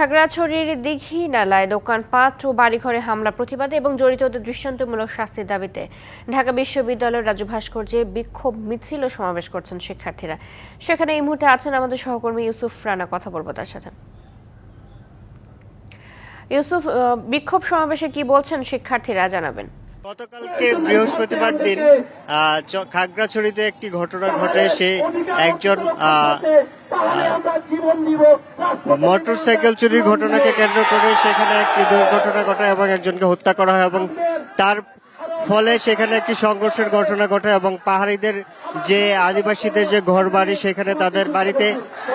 খাগড়াছড়ির দিঘি নালায় দোকানপাট ও বাড়িঘরে হামলা প্রতিবাদে এবং জড়িতদের দৃষ্টান্তমূলক শাস্তির দাবিতে ঢাকা বিশ্ববিদ্যালয়ের রাজু ভাস্কর্যে বিক্ষোভ মিছিল ও সমাবেশ করছেন শিক্ষার্থীরা। সেখানে এই মুহূর্তে আছেন আমাদের সহকর্মী ইউসুফ রানা, কথা বলব তার সাথে। ইউসুফ বিক্ষোভ সমাবেশে কি বলছেন শিক্ষার্থীরা, জানাবেন। গতকালকে বৃহস্পতিবার দিন খাগড়াছড়িতে একটি ঘটনা ঘটে। সে একজন মোটর সাইকেল চুরির ঘটনাকে কেন্দ্র করে সেখানে একটি দুর্ঘটনা ঘটে এবং একজনকে হত্যা করা হয় এবং তার ফলে সেখানে একটি সংঘর্ষের ঘটনা ঘটে এবং পাহাড়িদের যে আদিবাসীদের যে ঘর বাড়ি সেখানে তাদের বাড়িতে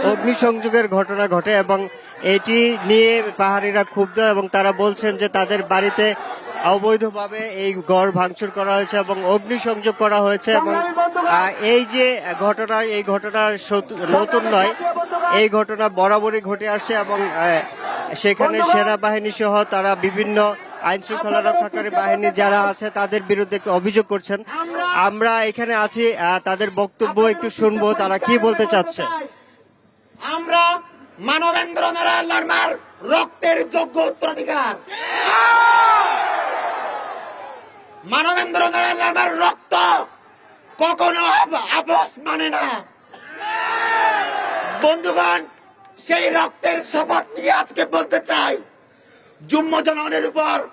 অগ্নিসংযোগের ঘটনা ঘটে এবং এটি নিয়ে পাহাড়িরা ক্ষুব্ধ এবং তারা বলছেন যে তাদের বাড়িতে অবৈধভাবে এই গড় ভাঙচুর করা হয়েছে এবং অগ্নিসংযোগ করা হয়েছে এবং এই যে ঘটনা এই ঘটনা নতুন নয় এই ঘটনা বরাবরই ঘটে আসে এবং সেখানে সেনাবাহিনী সহ তারা বিভিন্ন আইন শৃঙ্খলা রক্ষাকারী বাহিনী যারা আছে তাদের বিরুদ্ধে একটু অভিযোগ করছেন। আমরা এখানে আছি তাদের বক্তব্য একটু শুনব তারা কি বলতে চাচ্ছে? আমরা মানবেন্দ্র নারায়ণ লার্মার রক্তের যোগ্য উত্তরাধিকার। মানবেন্দ্র নারায়ণ লার্মার রক্ত কখনো আপ- আপোষ মানে না। বন্ধুগণ, সেই রক্তের শপথ নিয়ে আজকে বলতে চাই জুম্ম জনগণের উপর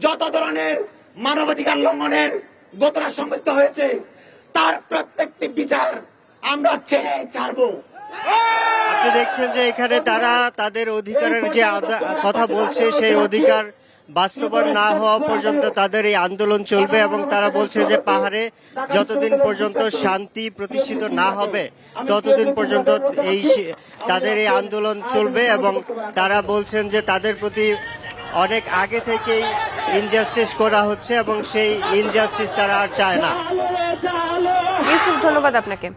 যত ধরনের মানবাধিকার লঙ্ঘনের গোতরা সংগঠিত হয়েছে, তার প্রত্যেকটি বিচার আমরা চেয়ে ছাড়বো। আপনি দেখছেন যে এখানে তারা তাদের অধিকারের যে কথা বলছে, সেই অধিকার বাস্তবায়ন না হওয়া পর্যন্ত তাদের এই আন্দোলন চলবে এবং তারা বলছে যে পাহাড়ে যতদিন পর্যন্ত শান্তি প্রতিষ্ঠিত না হবে, ততদিন পর্যন্ত এই তাদের এই আন্দোলন চলবে এবং তারা বলছেন যে তাদের প্রতি অনেক আগে থেকেই ইনজাস্টিস করা হচ্ছে এবং সেই ইনজাস্টিস তারা আর চায় না। ইউসুফ, ধন্যবাদ আপনাকে।